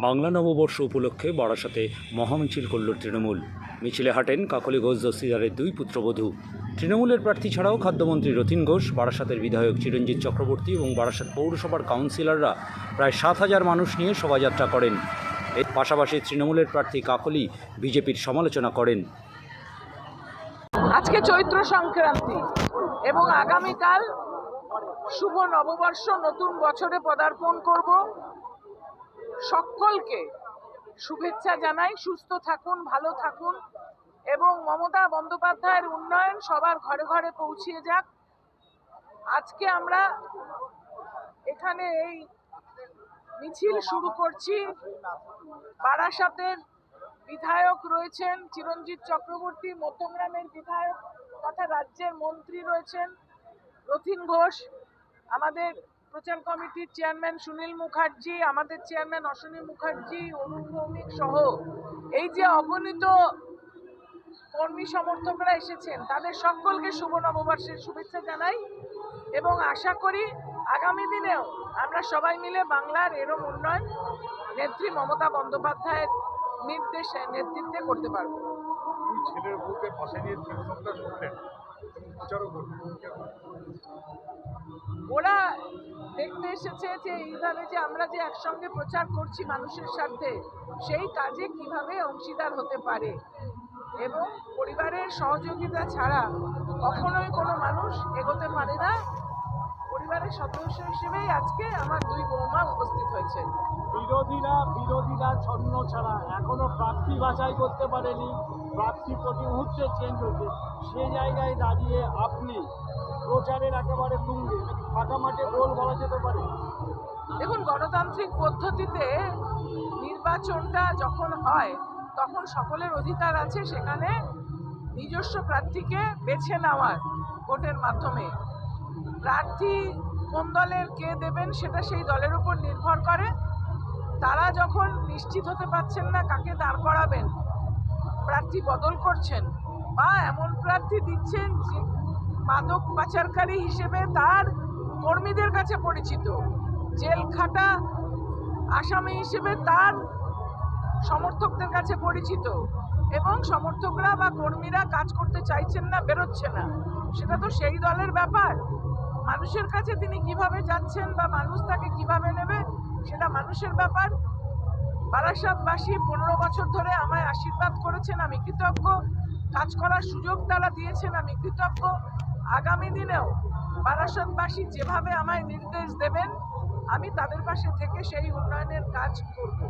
বাংলা নববর্ষ উপলক্ষে বারাসাতে মহামিছিল করল তৃণমূল। মিছিলে হাঁটেন কাকলি ঘোষ দস্তিদারের দুই পুত্রবধূ। তৃণমূলের প্রার্থী ছাড়াও খাদ্যমন্ত্রী রথিন ঘোষ, বারাসাতের বিধায়ক চিরঞ্জিত চক্রবর্তী এবং বারাসাত পৌরসভার কাউন্সিলররা প্রায় সাত হাজার মানুষ নিয়ে শোভাযাত্রা করেন। এর পাশাপাশি তৃণমূলের প্রার্থী কাকলি বিজেপির সমালোচনা করেন। আজকে চৈত্র সংক্রান্তি এবং আগামীকাল শুভ নববর্ষ, নতুন বছরে পদার্পণ করব। সকলকে শুভেচ্ছা জানাই, সুস্থ থাকুন, ভালো থাকুন এবং মমতা বন্দ্যোপাধ্যায়ের উন্নয়ন সবার ঘরে ঘরে পৌঁছিয়ে যাক। আজকে আমরা এখানে এই মিছিল শুরু করছি। বারাসাতের বিধায়ক রয়েছেন চিরঞ্জিত চক্রবর্তী, মধ্যমগ্রামের বিধায়ক তথা রাজ্যের মন্ত্রী রয়েছেন রথিন ঘোষ। আমাদের প্রচার কমিটির চেয়ারম্যান সুনীল মুখার্জি, আমাদের চেয়ারম্যান অশ্বিনী মুখার্জি অরুণ ভৌমিক সহ এই যে অগণিত কর্মী সমর্থকরা এসেছেন, তাদের সকলকে শুভ নববর্ষের শুভেচ্ছা জানাই এবং আশা করি আগামী দিনেও আমরা সবাই মিলে বাংলার এরম উন্নয়ন নেত্রী মমতা বন্দ্যোপাধ্যায়ের নির্দেশে নেতৃত্বে করতে পারব। ছেলের পাশে নিয়ে শুনলেন। দেখতে এসেছে যে এইভাবে যে আমরা যে একসঙ্গে প্রচার করছি মানুষের সাথে সেই কাজে কীভাবে অংশীদার হতে পারে? এবং পরিবারের সহযোগিতা ছাড়া কখনোই কোনো মানুষ এগোতে পারে না। পরিবারের সদস্য হিসেবেই আজকে আমার দুই বৌমা উপস্থিত হয়েছে। বিরোধীরা বিরোধীরা ছন্ন ছাড়া এখনও প্রার্থী বাছাই করতে পারেনি। প্রার্থী প্রতি মুহূর্তে চেঞ্জ হচ্ছে। সে জায়গায় দাঁড়িয়ে আপনি প্রচারের একেবারে তুঙ্গে ফাঁকা মাঠে গোল বলা যেতে পারে। দেখুন গণতান্ত্রিক পদ্ধতিতে নির্বাচনটা যখন হয় তখন সকলের অধিকার আছে সেখানে নিজস্ব প্রার্থীকে বেছে নেওয়ার ভোটের মাধ্যমে। প্রার্থী কোন দলের কে দেবেন সেটা সেই দলের উপর নির্ভর করে। তারা যখন নিশ্চিত হতে পারছেন না কাকে দাঁড় করাবেন, প্রার্থী বদল করছেন বা এমন প্রার্থী দিচ্ছেন যে মাদক পাচারকারী হিসেবে তার কর্মীদের কাছে পরিচিত। জেল খাটা আসামি হিসেবে তার সমর্থকদের কাছে পরিচিত এবং সমর্থকরা বা কর্মীরা কাজ করতে চাইছেন না, বেরোচ্ছে না। সেটা তো সেই দলের ব্যাপার। মানুষের কাছে তিনি কীভাবে যাচ্ছেন বা মানুষ তাকে কীভাবে নেবে, সেটা মানুষের ব্যাপার। বারাসাতবাসী পনেরো বছর ধরে আমায় আশীর্বাদ করেছেন, আমি কৃতজ্ঞ। কাজ করার সুযোগ তারা দিয়েছেন, আমি কৃতজ্ঞ। আগামী দিনেও বারাসাতবাসী যেভাবে আমায় নির্দেশ দেবেন, আমি তাদের পাশে থেকে সেই উন্নয়নের কাজ করব।